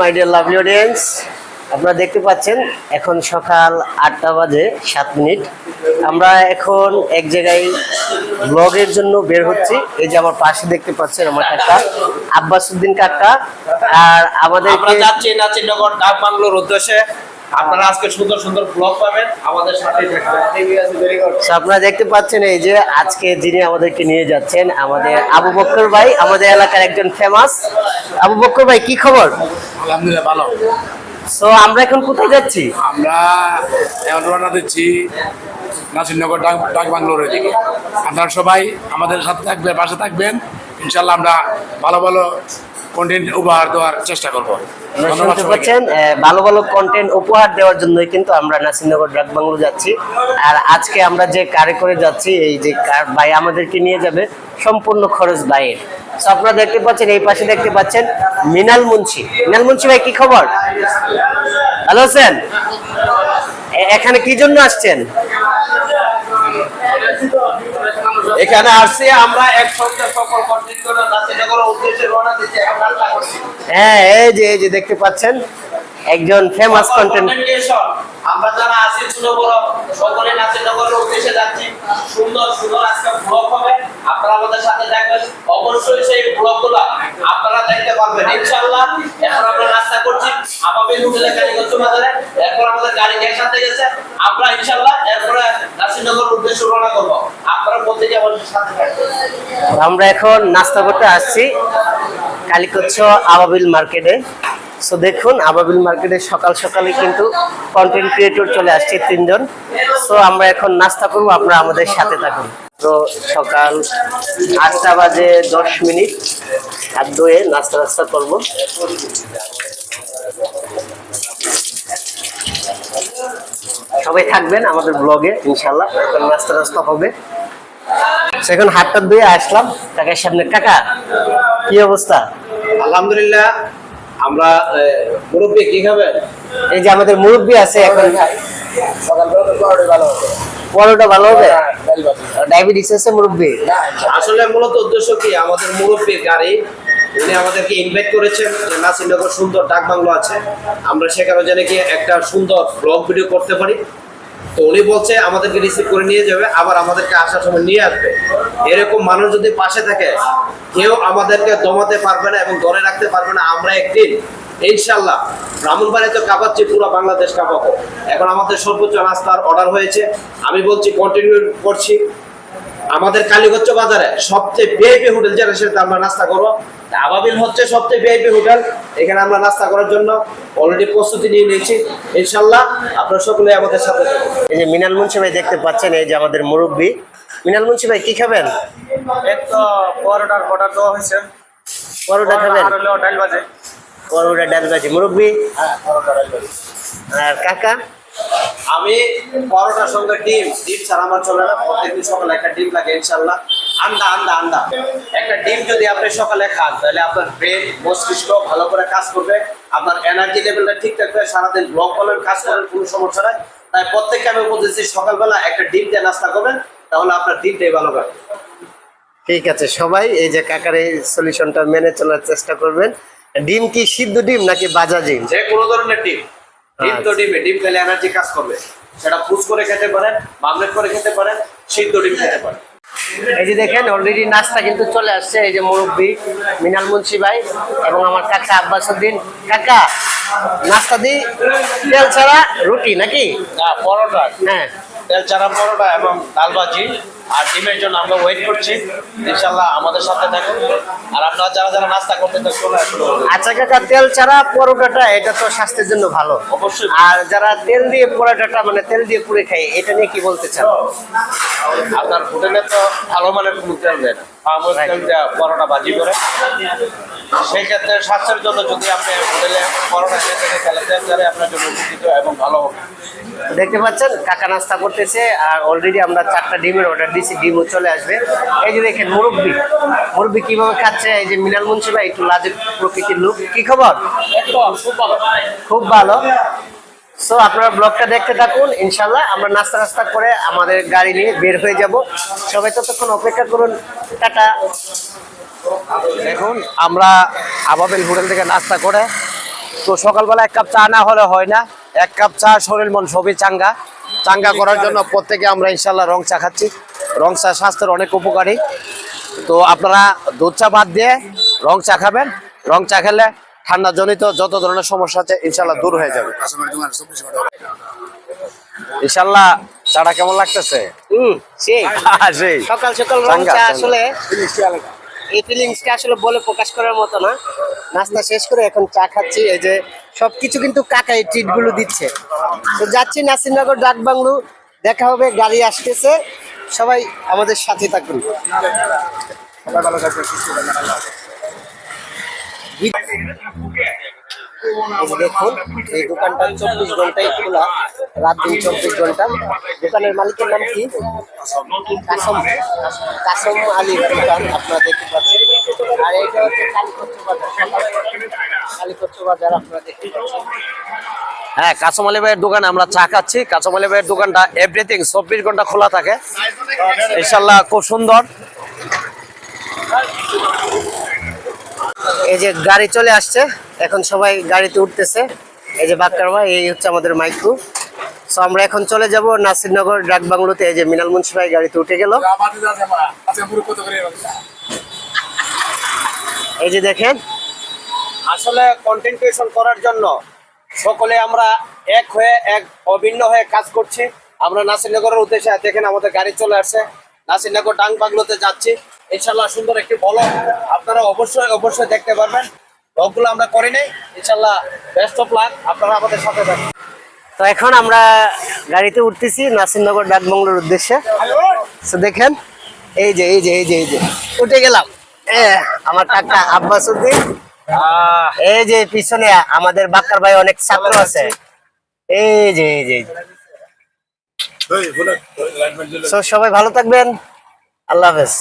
My dear lovely audience আপনারা দেখতে পাচ্ছেন এখন সকাল আটটা বাজে সাত মিনিট। আমরা এখন এক জায়গায় ব্লগের জন্য বের হচ্ছি। এই যে আমার পাশে দেখতে পাচ্ছেন আমার কাকা আব্বাসুদ্দিন কাকা আর আমরা আমাদেরকে যাচ্ছি নাচিনগর ডাক বাংলোর উদ্দেশ্যে আপনারা আজকে সুন্দর সুন্দর ব্লগ পাবেন আমাদের আপনারা দেখতে পাচ্ছেন এই যে আজকে যিনি আমাদেরকে নিয়ে যাচ্ছেন আমাদের আবু বক্কর ভাই আমাদের এলাকার একজন ফেমাস আবু বক্কর ভাই কি খবর? আলহামদুলিল্লাহ ভালো। সো আমরা এখন কোথায় যাচ্ছি? আমরা এখন রওনা দিচ্ছি নাসিরনগর ডাক ডাক বাংলোর দিকে। আপনারা সবাই আমাদের সাথে থাকবেন পাশে থাকবেন। ইনশাল্লাহ আমরা ভালো ভালো কন্টেন্ট উপহার দেওয়ার চেষ্টা করব। আপনারা শুনতে পাচ্ছেন ভালো ভালো কন্টেন্ট উপহার দেওয়ার জন্যই কিন্তু আমরা নাসিরনগর ড্রাগ বাংলো যাচ্ছি। আর আজকে আমরা যে কারে করে যাচ্ছি এই যে কার ভাই আমাদেরকে নিয়ে যাবে সম্পূর্ণ খরচ বাইয়ের আপনারা দেখতে পাচ্ছেন এই পাশে দেখতে পাচ্ছেন মিনাল মুন্সি। মিনাল মুন্সি ভাই কি খবর? ভালো আছেন এখানে কি জন্য আসছেন? এখানে আসছি আমরা একসঙ্গে সকল কন্টেন্ট করে নাচিনগরের উদ্দেশ্যে রওনা দিচ্ছি এখন করছি হ্যাঁ এই যে এই যে দেখতে পাচ্ছেন একজন ফেমাস কন্টেন্ট আমরা যারা আছি ছোট বড় সকলে নাচিনগরের উদ্দেশ্যে যাচ্ছি। সুন্দর সুন্দর আজকে ব্লগ হবে আপনারা আমাদের সাথে থাকবেন আমরা এখন নাস্তা করতে আসছি কালিকচ্ছ আবাবিল মার্কেটে। সো দেখুন, আবাবিল মার্কেটে সকাল সকালে কিন্তু কন্টেন্ট ক্রিয়েটর চলে আসছে তিনজন। সো আমরা এখন নাস্তা করব, আপনারা আমাদের সাথে থাকুন। তো সকাল আটটা বাজে দশ মিনিট। হাত ধুয়ে নাস্তা নাস্তা করব। সবাই থাকবেন আমাদের ব্লগে ইনশাল্লাহ। নাস্তা নাস্তা হবে। So, এখন হাতটা ধুয়ে আসলাম। কাকার সামনে। কাকা কি অবস্থা? আলহামদুলিল্লাহ আমরা মুরব্বী কি খাবেন? এই যে আমাদের মুরব্বী আছে এখন। সকালবেলা ভালো হবে। পরোটা ভালো হবে? ডায়াবেটিস আছে মুরব্বী? আসলে মূলত উদ্দেশ্য কি? আমাদের মুরব্বীর গাড়ি উনি আমাদেরকে ইনভাইট করেছেন যে নাসিরনগর সুন্দর ডাক বাংলো আছে। আমরা সেখানে যেন গিয়ে একটা সুন্দর ব্লগ ভিডিও করতে পারি। তো উনি বলছে আমাদেরকে রিসিভ করে নিয়ে যাবে আবার আমাদেরকে আসার সময় নিয়ে আসবে। এরকম মানুষ যদি পাশে থাকে কেউ আমাদেরকে দমাতে পারবে না এবং ধরে রাখতে পারবে না আমরা একদিন ইনশাল্লাহ ব্রাহ্মণবাড়ি তো কাঁপাচ্ছি পুরো বাংলাদেশ কাঁপাবো। এখন আমাদের সর্বোচ্চ নাস্তার অর্ডার হয়েছে। আমি বলছি কন্টিনিউ করছি। আমাদের কালীগঞ্জ বাজারে সবচেয়ে ভিআইপি হোটেল যেটা সেটা আমরা নাস্তা করব। আবাবিল হচ্ছে সবচেয়ে ভিআইপি হোটেল। এখানে আমরা নাস্তা করার জন্য অলরেডি প্রস্তুতি নিয়ে নিয়েছি। ইনশাল্লাহ আপনারা সকলে আমাদের সাথে এই যে মিনাল মুন্সি ভাই দেখতে পাচ্ছেন এই যে আমাদের মুরব্বী। মিনাল মুন্সি ভাই কি খাবেন? এক তো পরোটার অর্ডার দেওয়া হয়েছে। পরোটা খাবেন? আর হলো ডাল বাজে পরোটা ডাল ভাজি মুরব্বী? হ্যাঁ আর কাকা? আমি পরোটার সঙ্গে ডিম ডিম ছাড়া আমার চলে না প্রত্যেকদিন সকালে একটা ডিম লাগে ইনশাল্লাহ আন্ডা আন্ডা আন্ডা একটা ডিম যদি আপনি সকালে খান তাহলে আপনার ব্রেন মস্তিষ্ক ভালো করে কাজ করবে আপনার এনার্জি লেভেলটা ঠিক থাকবে সারাদিন ব্লক বলেন কাজ করেন কোনো সমস্যা নাই। তাই প্রত্যেককে আমি বলতেছি সকালবেলা একটা ডিম দিয়ে নাস্তা করবেন তাহলে আপনার দিনটাই ভালো কাটবে। ঠিক আছে সবাই এই যে কাকার এই সলিউশনটা মেনে চলার চেষ্টা করবেন। ডিম কি সিদ্ধ ডিম নাকি বাজা ডিম? যে কোনো ধরনের ডিম। ডিম তো ডিমে ডিম খেলে এনার্জি কাজ করবে। সেটা পুষ করে খেতে পারেন মামলেট করে খেতে পারেন সিদ্ধ ডিম খেতে পারেন। এই যে দেখেন অলরেডি নাস্তা কিন্তু চলে আসছে এই যে মুরব্বী মিনাল মুন্সি ভাই এবং আমার কাকা আব্বাসুদ্দিন কাকা নাস্তা দি তেল ছাড়া রুটি নাকি? না পরোটা। হ্যাঁ। তেল চারা পরোটা এবং ডাল ভাজি। আর ডিমের জন্য আমরা ওয়েট করছি। ইনশাল্লাহ আমাদের সাথে থাকুন। আর আপনারা যারা যারা নাস্তা করতে আচ্ছা কাকা তেল ছাড়া পরোটাটা এটা তো স্বাস্থ্যের জন্য ভালো। অবশ্যই। আর যারা তেল দিয়ে পরোটাটা মানে তেল দিয়ে পুড়ে খায় এটা নিয়ে কি বলতে চান? আপনার হোটেলে তো ভালো মানের কোনো তেল তেল দেওয়া পরোটা ভাজি করে। সেই ক্ষেত্রে স্বাস্থ্যের জন্য যদি আপনি হোটেলে পরোটা খেয়ে থেকে তাহলে তেল ছাড়াই আপনার জন্য উপকৃত এবং ভালো হবে। দেখতে পাচ্ছেন, কাকা নাস্তা করতেছে আর অলরেডি আমরা চারটা ডিমের অর্ডার দিয়েছি ডিমও চলে আসবে। এই যে দেখেন মুরব্বি মুরব্বি কীভাবে খাচ্ছে, এই যে মিনাল মুন্সি ভাই, একটু লাজের প্রকৃতির লোক। কি খবর? খুব ভালো। সো আপনারা ব্লগটা দেখতে থাকুন, ইনশাল্লাহ আমরা নাস্তা নাস্তা করে আমাদের গাড়ি নিয়ে বের হয়ে যাব। সবাই ততক্ষণ অপেক্ষা করুন। টাটা। দেখুন, আমরা আবাবেল হোটেল থেকে নাস্তা করে, তো সকালবেলা এক কাপ চা না হলে হয় না। এক কাপ চা শরীর মন সবই চাঙ্গা। চাঙ্গা করার জন্য প্রত্যেকে আমরা ইনশাল্লাহ রং চা খাচ্ছি। রং চা স্বাস্থ্যের অনেক উপকারী। তো আপনারা দুধ চা বাদ দিয়ে রং চা খাবেন। রং চা খেলে ঠান্ডা জনিত যত ধরনের সমস্যা আছে ইনশাল্লাহ দূর হয়ে যাবে। ইনশাল্লাহ চাটা কেমন লাগতেছে? সেই। সকাল সকাল রং চা আসলে এই ফিলিংসটা আসলে বলে প্রকাশ করার মতো না। নাস্তা শেষ করে এখন চা খাচ্ছি এই যে সবকিছু কিন্তু কাকা এই ট্রিটগুলো দিচ্ছে। তো যাচ্ছি নাসিরনগর ডাক বাংলু দেখা হবে গাড়ি আসতেছে। সবাই আমাদের সাথে থাকুন। ভালো দেখুন, এই দোকানটা চব্বিশ ঘন্টাই খোলা, রাত দিন চব্বিশ ঘণ্টা। দোকানের মালিকের নাম কি? কাসম। কাসম আলীর দোকান, আপনারা দেখতে পাচ্ছেন। আর হচ্ছে বাজার। বাজার আপনারা দেখতে পাচ্ছেন। হ্যাঁ কাসম আলী ভাইয়ের দোকানে আমরা চা খাচ্ছি। কাসম আলী ভাইয়ের দোকানটা এভরিথিং চব্বিশ ঘণ্টা খোলা থাকে। ইনশাল্লাহ খুব সুন্দর। এই যে গাড়ি চলে আসছে, এখন সবাই গাড়িতে উঠতেছে। এই যে বাক্কার ভাই, এই হচ্ছে আমাদের মাইক্রো সো আমরা এখন চলে যাব নাসিরনগর ডাক বাংলোতে এই যে মিনাল মুন্সি ভাই গাড়িতে উঠে গেল। এই যে দেখেন। আসলে কন্টেন্ট ক্রিয়েশন করার জন্য সকলে আমরা এক হয়ে, এক অভিন্ন হয়ে কাজ করছি। আমরা নাসিরনগরের উদ্দেশ্যে দেখেন আমাদের গাড়ি চলে আসছে। নাসিরনগর ডাং বাংলোতে যাচ্ছি। ইনশাল্লাহ সুন্দর একটি বল আপনারা অবশ্যই অবশ্যই দেখতে পারবেন। ব্লগগুলো আমরা করি নাই। ইনশাল্লাহ বেস্ট অফ লাক আপনারা আমাদের সাথে থাকুন। তো এখন আমরা গাড়িতে উঠতেছি নাসিরনগর ডাকবাংলোর উদ্দেশ্যে। তো দেখেন এই যে এই যে এই যে এই যে উঠে গেলাম। এ, আমার টাকা আব্বাস উদ্দিন। এই যে পিছনে আমাদের বাক্কার ভাই অনেক ছাত্র আছে। এই যে এই যে সবাই ভালো থাকবেন। আল্লাহ হাফেজ।